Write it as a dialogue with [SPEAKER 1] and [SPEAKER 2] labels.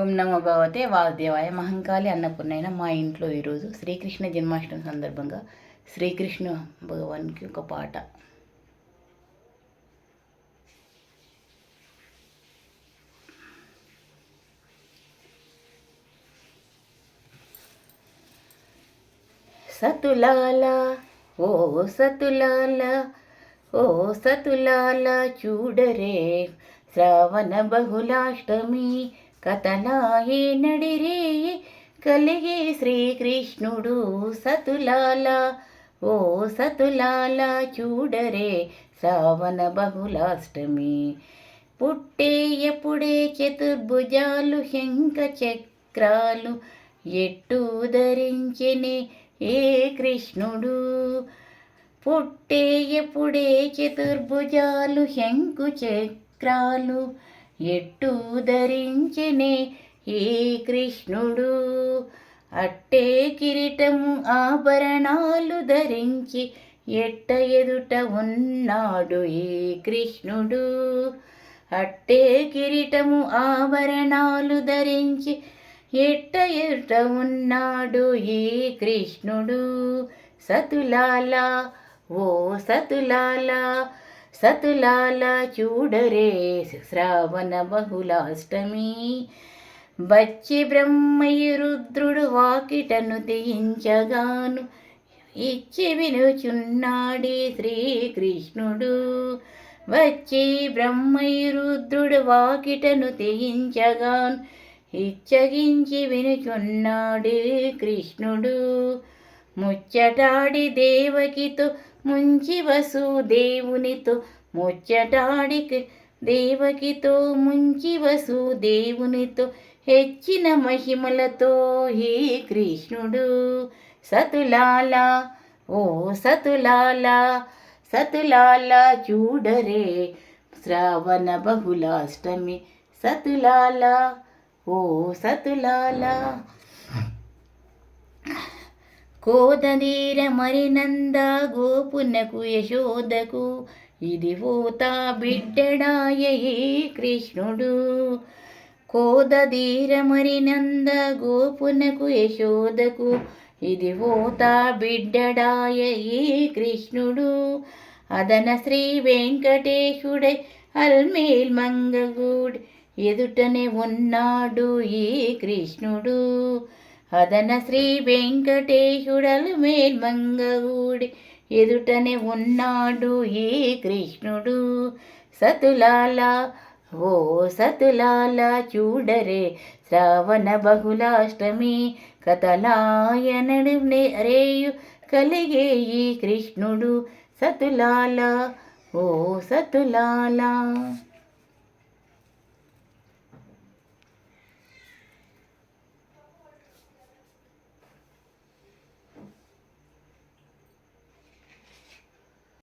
[SPEAKER 1] ఓం నమో భగవతే వాసుదేవాయ. మహంకాళి అన్నపూర్ణైన మా ఇంట్లో ఈరోజు శ్రీకృష్ణ జన్మాష్టమి సందర్భంగా శ్రీకృష్ణ భగవాన్కి ఒక పాట. సతులాల ఓ సతులాల ఓ సతులాల చూడరే శ్రావణ బహుళాష్టమి. కథనాయే నడిరే కలిగే శ్రీకృష్ణుడు సతులాల. ఓ సతులాల చూడరే శ్రావణ బహుళాష్టమి. పుట్టే ఎప్పుడే చతుర్భుజాలు శంఖ చక్రాలు ఎట్టు ధరించిని ఏ కృష్ణుడు? పుట్టే ఎప్పుడే చతుర్భుజాలు శంకు చక్రాలు ఎట్టు ధరించెనే ఏ కృష్ణుడు. అట్టే కిరీటము ఆభరణాలు ధరించి ఎట్ట ఎదుట ఉన్నాడు ఏ కృష్ణుడు. అట్టే కిరీటము ఆభరణాలు ధరించి ఎట్ట ఎట్ట ఉన్నాడు ఏ కృష్ణుడు. సతులాల ఓ సతులాల సతులాల చూడరే శ్రావణ బహుళాష్టమి. బచ్చి బ్రహ్మయ్య రుద్రుడు వాకిటను తీయించగాను ఇచ్చి వినుచున్నాడే శ్రీకృష్ణుడు. వచ్చి బ్రహ్మయ్య రుద్రుడు వాకిటను తెగించగాను ఇచ్చగించి వినుచున్నాడే కృష్ణుడు. ముచ్చటాడి దేవకితో ముంచి వసుదేవునితో ముచ్చటాడికి దేవకితో ముంచి వసుదేవునితో హెచ్చిన మహిమలతో హే కృష్ణుడు. సతులాల ఓ సతులాల సతులాల చూడరే శ్రావణ బహుళాష్టమి. సతులాల ఓ సతులాల. కోదనీర మరినంద గోపునకు యశోదకు. ఇది పోతా బిడ్డడాయే కృష్ణుడు. కోదీర మరినంద గోపునకు యశోదకు. ఇది పోతా బిడ్డడాయే కృష్ణుడు. అదన శ్రీ వెంకటేశుడై అల్మేల్ మంగగూడ్. ఎదుటనే ఉన్నాడు ఈ కృష్ణుడు. అదన శ్రీ వెంకటేశుడలు మేల్మంగవుడి ఎదుటనే ఉన్నాడు ఏ కృష్ణుడు. సతులాల ఓ సతులాల చూడరే శ్రావణ బహుళాష్టమి కథలాయనడు రేయు కలిగే ఈ కృష్ణుడు. సతులాల ఓ సతులాల